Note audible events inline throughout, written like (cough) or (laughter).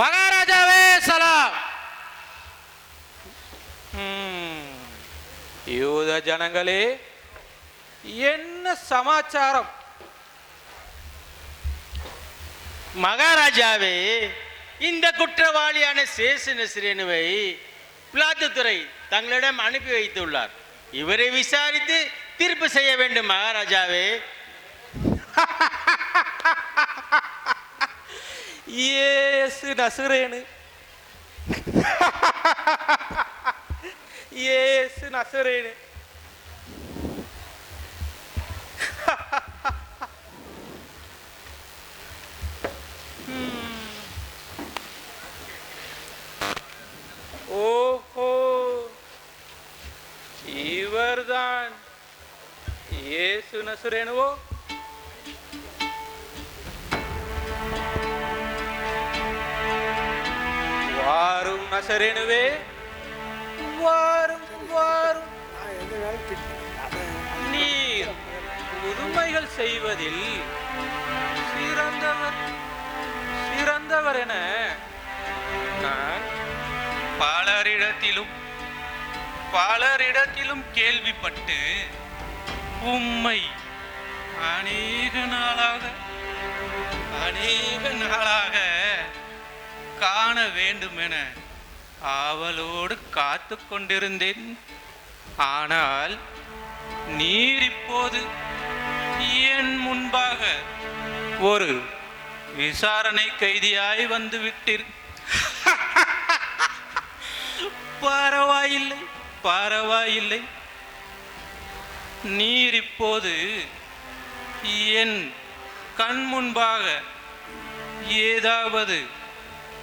மகாராஜாவே சலாம். யூத ஜனங்களே என்ன சமாச்சாரம்? மகாராஜாவே இந்த குற்றவாளியான சேசு நசிரேனுவை பிளாத்துத்துறை தங்களிடம் அனுப்பி வைத்துள்ளார். இவரை விசாரித்து தீர்ப்பு செய்ய வேண்டும் மகாராஜாவே. இயேசு நசுரேனு இயேசு நசுரேனு ஓஹோ இவர்தான். இயேசு நசுரேனுவோ நசரேனுவே வாரும் வாரும் நீர் புதுமைகள் செய்வதில் சிறந்தவர் சிறந்தவர் என நான் பலரிடத்திலும் பலரிடத்திலும் கேள்விப்பட்டு உம்மை அநேக நாளாக அநேக நாளாக காண வேண்டுமென ஆவலோடு காத்து கொண்டிருந்தேன். ஆனால் நீர் இப்போது என் முன்பாக ஒரு விசாரணை கைதியாய் வந்து விட்டீர். (laughs) பரவாயில்லை பரவாயில்லை. நீர் இப்போது என் கண் முன்பாக ஏதாவது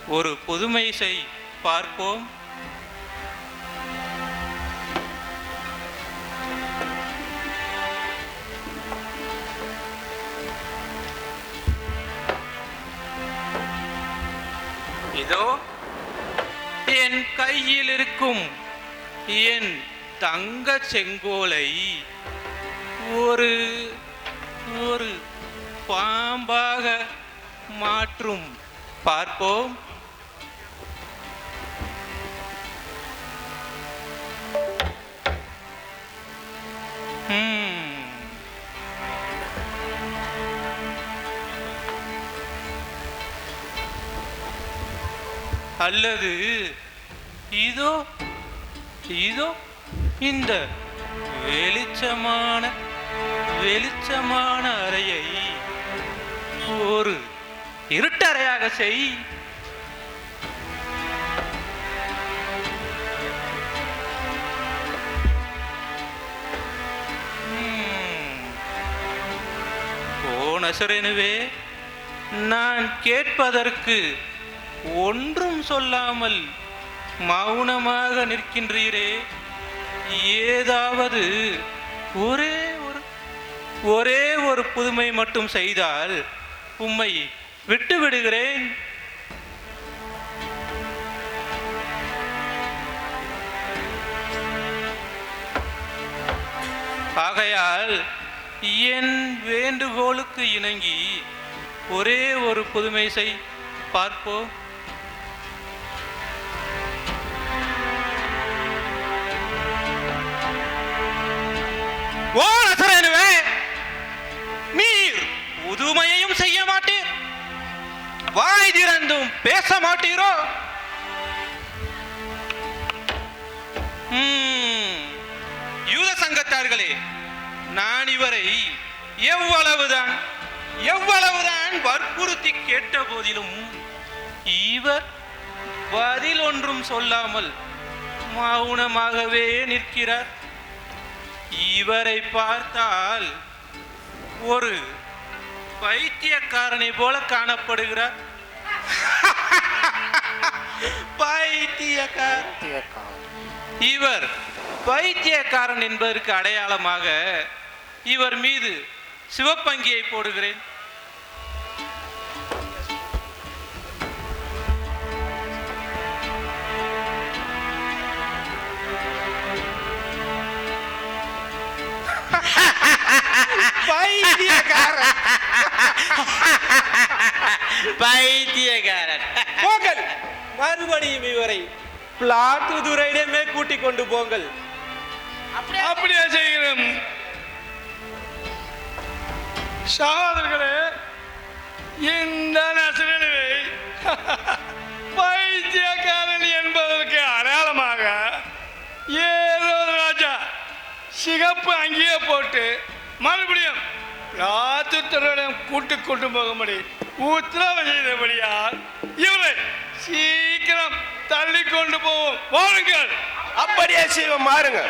ஒரு புதுமை செய் பார்ப்போம். இதோ என் கையில் இருக்கும் என் தங்க செங்கோலை ஒரு ஒரு பாம்பாக மாற்றும். பார்ப்போம். Hmm. அல்லது இதோ இதோ இந்த வெளிச்சமான வெளிச்சமான அறையை ஒரு இருட்டறையாக செய். நசரேனுவே நான் கேட்பதற்கு ஒன்றும் சொல்லாமல் மௌனமாக நிற்கின்றீரே. ஏதாவது ஒரே ஒரு ஒரே ஒரு புதுமை மட்டும் செய்தால் உம்மை விட்டு விடுகிறேன். ஆகையால் என் வேண்டுகோளுக்கு இணங்கி ஒரே ஒரு புதுமைசை செய் பார்ப்போம் ஓ நசரேனுவே நீர் புதுமையையும் செய்ய மாட்டீர் வாய் திறந்தும் பேச மாட்டீரோ. யூத சங்கத்தார்களே நான் இவரை எவ்வளவுதான் எவ்வளவுதான் வற்புறுத்தி கேட்ட போதிலும் இவர் பதில் ஒன்றும் சொல்லாமல் மௌனமாகவே நிற்கிறார். இவரை பார்த்தால் ஒரு பைத்தியக்காரனை போல காணப்படுகிறார். (laughs) பைத்தியக்கார இவர் பைத்தியக்காரன் என்பதற்கு அடையாளமாக இவர் மீது சிவப்பங்கியை போடுகிறேன். பைத்தியக்காரன். போங்கள். மறுபடியும் இவரை பிளாட்டு துறையிடமே கூட்டிக் கொண்டு போங்கள். அப்படியே? சகோதரர்களே இந்த நசுரனுவை. பைத்தியக்காரன் என்பதற்கு அடையாளமாக ஏதோ ராஜா சிகப்பு அங்கேயே போட்டு மறுபடியும் ராத்துத்தருடன் கூட்டு கொண்டு போகும்படி உத்தரவு செய்தபடியால் இவரை சீக்கிரம் தள்ளி கொண்டு போவோம். வாருங்கள். அப்படியே செய்வோம் மாறுங்க.